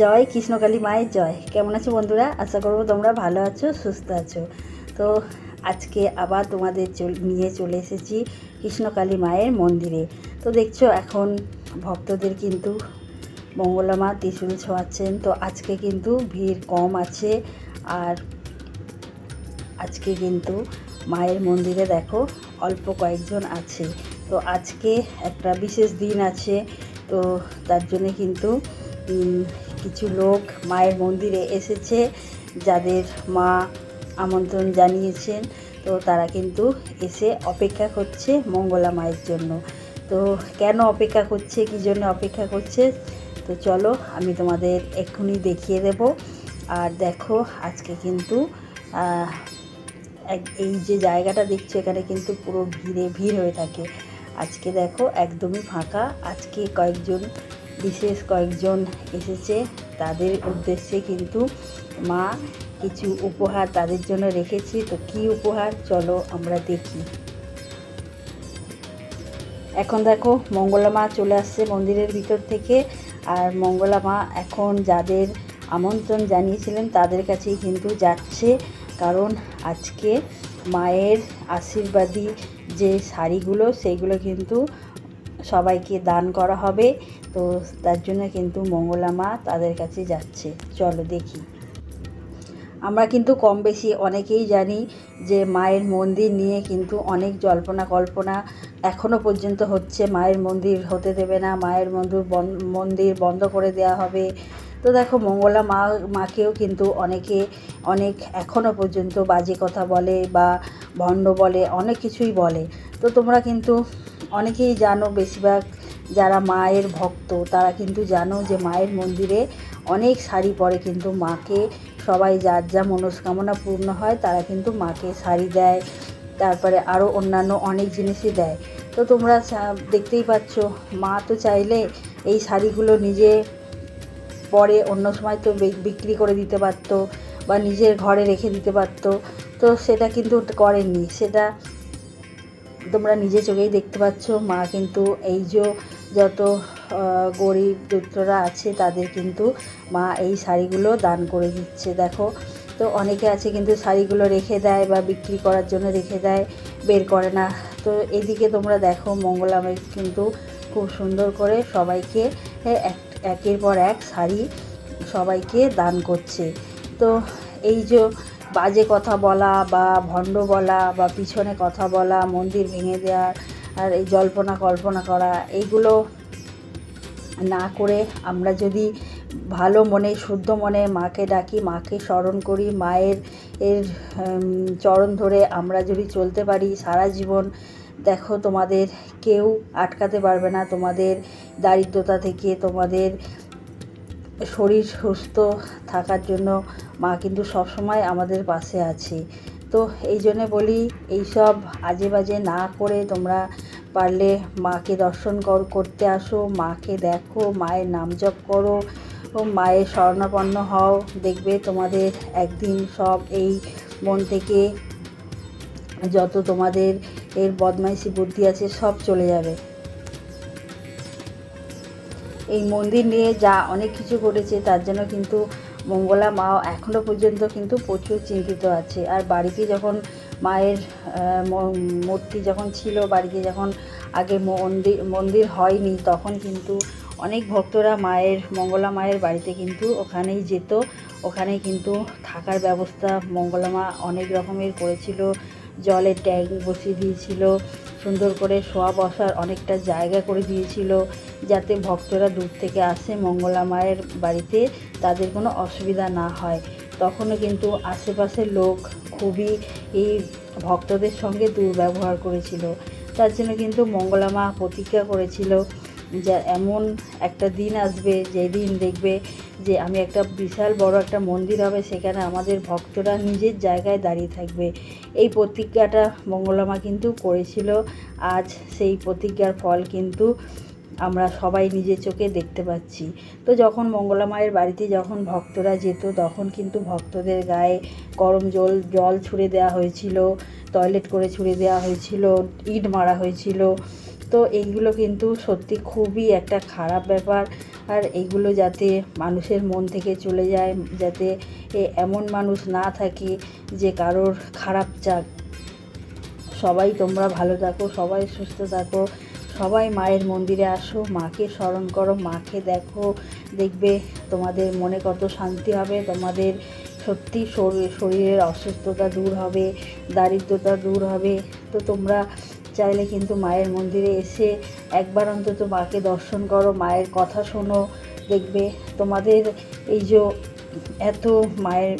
জয়, কৃষ্ণকালী মায়ের জয়। কেমন আছো বন্ধুরা? আশা করব তোমরা ভালো আছো, সুস্থ আছো। তো আজকে আবার তোমাদের নিয়ে চলে এসেছি কৃষ্ণকালী মায়ের মন্দিরে। তো দেখছ, এখন ভক্তদের কিন্তু মঙ্গলা মা ত্রিশূল ছোঁয়াচ্ছেন। তো আজকে কিন্তু ভিড় কম আছে। আর আজকে কিন্তু মায়ের মন্দিরে দেখো, অল্প কয়েকজন আছে। তো আজকে একটা বিশেষ দিন আছে। তো তার জন্যে কিন্তু কিছু লোক মায়ের মন্দিরে এসেছে, যাদের মা আমন্ত্রণ জানিয়েছেন। তো তারা কিন্তু এসে অপেক্ষা করছে মঙ্গলা মায়ের জন্য। তো কেন অপেক্ষা করছে, কী জন্য অপেক্ষা করছে? তো চলো আমি তোমাদের এক্ষুনি দেখিয়ে দেব। আর দেখো আজকে কিন্তু এই যে জায়গাটা দেখছ, এখানে কিন্তু পুরো ভিড়ে ভিড় হয়ে থাকে। আজকে দেখো একদমই ফাঁকা। আজকে কয়েকজন বিশেষ কয়েকজন এসেছে। তাদের উদ্দেশ্যে কিন্তু মা কিছু উপহার তাদের জন্য রেখেছি। তো কি উপহার? চলো আমরা দেখি। এখন দেখো, মঙ্গলা মা চলে আসছে মন্দিরের ভিতর থেকে। আর মঙ্গলা মা এখন যাদের আমন্ত্রণ জানিয়েছিলেন, তাদের কাছেই কিন্তু যাচ্ছে। কারণ আজকে মায়ের আশীর্বাদী যে শাড়িগুলো সেইগুলো কিন্তু সবাইকে দান করা হবে। তো তার জন্য কিন্তু মঙ্গলা মা তাদের কাছে যাচ্ছে। চলো দেখি। আমরা কিন্তু কম বেশি অনেকেই জানি যে মায়ের মন্দির নিয়ে কিন্তু অনেক জল্পনা কল্পনা এখনও পর্যন্ত হচ্ছে। মায়ের মন্দির হতে দেবে না, মায়ের মন্দির মন্দির বন্ধ করে দেওয়া হবে। তো দেখো, মঙ্গলা মা, মাকেও কিন্তু অনেকে, অনেক এখনও পর্যন্ত বাজে কথা বলে বা ভণ্ড বলে, অনেক কিছুই বলে। তো তোমরা কিন্তু অনেকেই জানো বেশিরভাগ যারা মায়ের ভক্ত, তারা কিন্তু জানো যে মায়ের মন্দিরে অনেক শাড়ি পরে কিন্তু মাকে সবাই যার যা মনস্কামনা পূর্ণ হয়, তারা কিন্তু মাকে শাড়ি দেয়, তারপরে আরও অন্যান্য অনেক জিনিসই দেয়। তো তোমরা দেখতেই পাচ্ছ, মা তো চাইলে এই শাড়িগুলো নিজে পরে অন্য সময় তো বিক্রি করে দিতে পারতো বা নিজের ঘরে রেখে দিতে পারতো। তো সেটা কিন্তু করেননি। সেটা তোমরা নিজে চোখেই দেখতে পাচ্ছ। মা কিন্তু এই যে যত গরিব দুঃখরা আছে তাদের কিন্তু মা এই শাড়িগুলো দান করে দিচ্ছে, দেখো। তো অনেকে আছে কিন্তু শাড়িগুলো রেখে দেয় বা বিক্রি করার জন্য রেখে দেয়, বের করে না। তো এদিকে তোমরা দেখো মঙ্গলামে কিন্তু খুব সুন্দর করে সবাইকে এক, একের পর এক শাড়ি সবাইকে দান করছে। তো এই যে বাজে কথা বলা বা ভণ্ড বলা বা পিছনে কথা বলা, মন্দির ভেঙে দেওয়া আর এই জল্পনা কল্পনা করা, এইগুলো না করে আমরা যদি ভালো মনে, শুদ্ধ মনে মাকে ডাকি, মাকে স্মরণ করি, মায়ের, এর চরণ ধরে আমরা যদি চলতে পারি সারা জীবন, দেখো তোমাদের কেউ আটকাতে পারবে না, তোমাদের দারিদ্রতা থেকে তোমাদের শরীর সুস্থ থাকার জন্য মা কিন্তু সবসময় আমাদের পাশে আছে। তো এই জন্যে বলি এইসব আজে বাজে না করে তোমরা পারলে মাকে দর্শন কর, করতে আসো। মাকে দেখো, মায়ের নাম জপ করো, ও মায়ের শরণাপন্ন হও। দেখবে তোমাদের একদিন সব এই মন থেকে যত তোমাদের এর বদমাইশি বুদ্ধি আছে সব চলে যাবে। এই মন্দির নিয়ে যা অনেক কিছু ঘটেছে, তার জন্য কিন্তু মঙ্গলা মা এখনও পর্যন্ত কিন্তু প্রচুর চিন্তিত আছে। আর বাড়িতে যখন মায়ের মূর্তি যখন ছিল, বাড়িতে যখন আগে মন্দির মন্দির হয়নি, তখন কিন্তু অনেক ভক্তরা মায়ের, মঙ্গলা মায়ের বাড়িতে কিন্তু ওখানেই যেত। ওখানে কিন্তু থাকার ব্যবস্থা মঙ্গলা মা অনেক রকমের করেছিল। জলের ট্যাঙ্ক বসিয়ে দিয়েছিল। সুন্দর করে শোয়া বসার অনেকটা জায়গা করে দিয়েছিল যাতে ভক্তরা দূর থেকে আসে, মঙ্গলা মায়ের বাড়িতে তাদের কোনো অসুবিধা না হয়। তখনও কিন্তু আশেপাশের লোক খুবই এই ভক্তদের সঙ্গে দুর্ব্যবহার করেছিল। তার জন্য কিন্তু মঙ্গলা মা প্রতিজ্ঞা করেছিল যে এমন একটা দিন আসবে যেদিন দেখবে যে আমি একটা বিশাল বড় একটা মন্দির হবে, সেখানে আমাদের ভক্তরা নিজের জায়গায় দাঁড়িয়ে থাকবে। এই প্রতিজ্ঞাটা মঙ্গলা মা কিন্তু করেছিল। আজ সেই প্রতিজ্ঞার ফল কিন্তু আমরা সবাই নিজের চোখে দেখতে পাচ্ছি। তো যখন মঙ্গলা মায়ের বাড়িতে যখন ভক্তরা যেত, তখন কিন্তু ভক্তদের গায়ে গরম জল জল ছুঁড়ে দেওয়া হয়েছিল, টয়লেট করে ছুঁড়ে দেওয়া হয়েছিল, ইট মারা হয়েছিল। তো এইগুলো কিন্তু সত্যি খুবই একটা খারাপ ব্যাপার। আর এইগুলো যাতে মানুষের মন থেকে চলে যায়, যাতে এমন মানুষ না থাকে যে কারোর খারাপ চাক। সবাই তোমরা ভালো থাকো, সবাই সুস্থ থাকো, সবাই মায়ের মন্দিরে আসো, মাকে স্মরণ করো, মাকে দেখো, দেখবে তোমাদের মনে কত শান্তি হবে, তোমাদের সত্যি শরীর, শরীরের অসুস্থতা দূর হবে, দারিদ্রতা দূর হবে। তো তোমরা চাইলে কিন্তু মায়ের মন্দিরে এসে একবার অন্তত মাকে দর্শন করো, মায়ের কথা শোনো, দেখবে তোমাদের এই যে এত মায়ের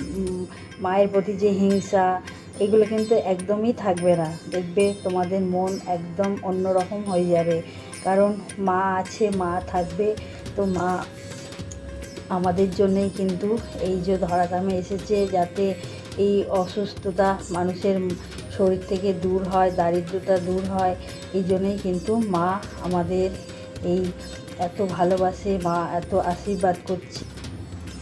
মায়ের প্রতি যে হিংসা, এগুলো কিন্তু একদমই থাকবে না। দেখবে তোমাদের মন একদম অন্যরকম হয়ে যাবে। কারণ মা আছে, মা থাকবে, তো মা আমাদের জন্যেই কিন্তু এই যে ধরাধামে এসেছে, যাতে এই অসুস্থতা মানুষের শরীর থেকে দূর হয়, দারিদ্রতা দূর হয়, এই জন্যই কিন্তু মা আমাদের এই এত ভালোবাসে, মা এত আশীর্বাদ করছে।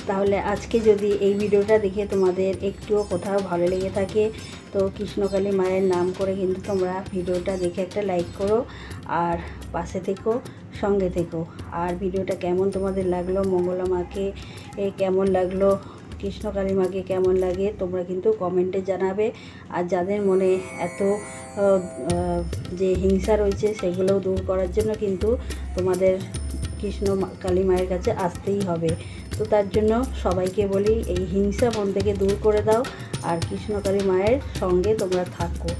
তাহলে আজকে যদি এই ভিডিওটা দেখে তোমাদের একটুও কোথাও ভালো লেগে থাকে, তো কৃষ্ণকালী মায়ের নাম করে কিন্তু তোমরা ভিডিওটা দেখে একটা লাইক করো আর পাশে থেকো, সঙ্গে থেকো। আর ভিডিওটা কেমন তোমাদের লাগল, মঙ্গলা মাকে কেমন লাগল কৃষ্ণকালী মাকে কেমন লাগে তোমরা কিন্তু কমেন্টে জানাবে। আর যাদের মনে এত যে হিংসা রয়েছে সেগুলোও দূর করার জন্য কিন্তু তোমাদের কৃষ্ণ কালী মায়ের কাছে আসতেই হবে। তো তার জন্য সবাইকে বলি, এই হিংসা মন থেকে দূর করে দাও আর কৃষ্ণকালী মায়ের সঙ্গে তোমরা থাকো।